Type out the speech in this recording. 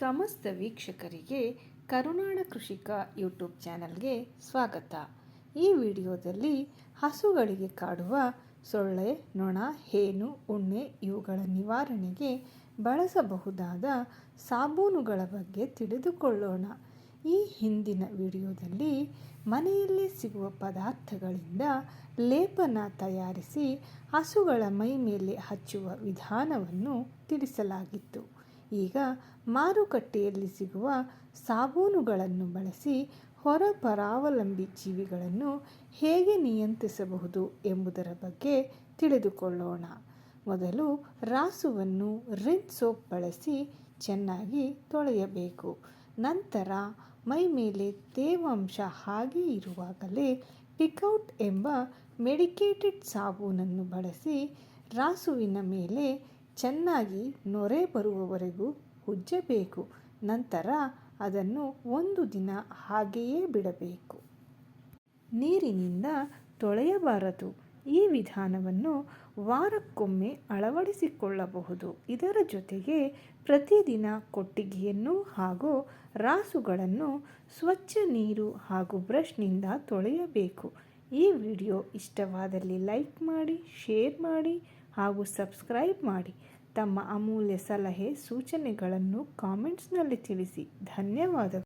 ಸಮಸ್ತ ವೀಕ್ಷಕರಿಗೆ ಕರುನಾಡ ಕೃಷಿಕ ಯೂಟ್ಯೂಬ್ ಚಾನಲ್ಗೆ ಸ್ವಾಗತ. ಈ ವಿಡಿಯೋದಲ್ಲಿ ಹಸುಗಳಿಗೆ ಕಾಡುವ ಸೊಳ್ಳೆ, ನೊಣ, ಹೇನು, ಉಣ್ಣೆ ಇವುಗಳ ನಿವಾರಣೆಗೆ ಬಳಸಬಹುದಾದ ಸಾಬೂನುಗಳ ಬಗ್ಗೆ ತಿಳಿದುಕೊಳ್ಳೋಣ. ಈ ಹಿಂದಿನ ವಿಡಿಯೋದಲ್ಲಿ ಮನೆಯಲ್ಲೇ ಸಿಗುವ ಪದಾರ್ಥಗಳಿಂದ ಲೇಪನ ತಯಾರಿಸಿ ಹಸುಗಳ ಮೈ ಮೇಲೆ ಹಚ್ಚುವ ವಿಧಾನವನ್ನು ತಿಳಿಸಲಾಗಿತ್ತು. ಈಗ ಮಾರುಕಟ್ಟೆಯಲ್ಲಿ ಸಿಗುವ ಸಾಬೂನುಗಳನ್ನು ಬಳಸಿ ಹೊರ ಪರಾವಲಂಬಿ ಜೀವಿಗಳನ್ನು ಹೇಗೆ ನಿಯಂತ್ರಿಸಬಹುದು ಎಂಬುದರ ಬಗ್ಗೆ ತಿಳಿದುಕೊಳ್ಳೋಣ. ಮೊದಲು ರಾಸುವನ್ನು ರಿನ್ ಸೋಪ್ ಬಳಸಿ ಚೆನ್ನಾಗಿ ತೊಳೆಯಬೇಕು. ನಂತರ ಮೈ ಮೇಲೆ ತೇವಾಂಶ ಹಾಗೆ ಇರುವಾಗಲೇ ಪಿಕೌಟ್ ಎಂಬ ಮೆಡಿಕೇಟೆಡ್ ಸಾಬೂನನ್ನು ಬಳಸಿ ರಾಸುವಿನ ಮೇಲೆ ಚೆನ್ನಾಗಿ ನೊರೆ ಬರುವವರೆಗೂ ಉಜ್ಜಬೇಕು ನಂತರ ಅದನ್ನು ಒಂದು ದಿನ ಹಾಗೆಯೇ ಬಿಡಬೇಕು. ನೀರಿನಿಂದ ತೊಳೆಯಬಾರದು. ಈ ವಿಧಾನವನ್ನು ವಾರಕ್ಕೊಮ್ಮೆ ಅಳವಡಿಸಿಕೊಳ್ಳಬಹುದು. ಇದರ ಜೊತೆಗೆ ಪ್ರತಿದಿನ ಕೊಟ್ಟಿಗೆಯನ್ನು ಹಾಗೂ ರಾಸುಗಳನ್ನು ಸ್ವಚ್ಛ ನೀರು ಹಾಗೂ ಬ್ರಷ್ನಿಂದ ತೊಳೆಯಬೇಕು. ಈ ವಿಡಿಯೋ ಇಷ್ಟವಾದಲ್ಲಿ ಲೈಕ್ ಮಾಡಿ, ಶೇರ್ ಮಾಡಿ ಹಾಗೂ ಸಬ್ಸ್ಕ್ರೈಬ್ ಮಾಡಿ. ತಮ್ಮ ಅಮೂಲ್ಯ ಸಲಹೆ ಸೂಚನೆಗಳನ್ನು ಕಾಮೆಂಟ್ಸ್ನಲ್ಲಿ ತಿಳಿಸಿ. ಧನ್ಯವಾದಗಳು.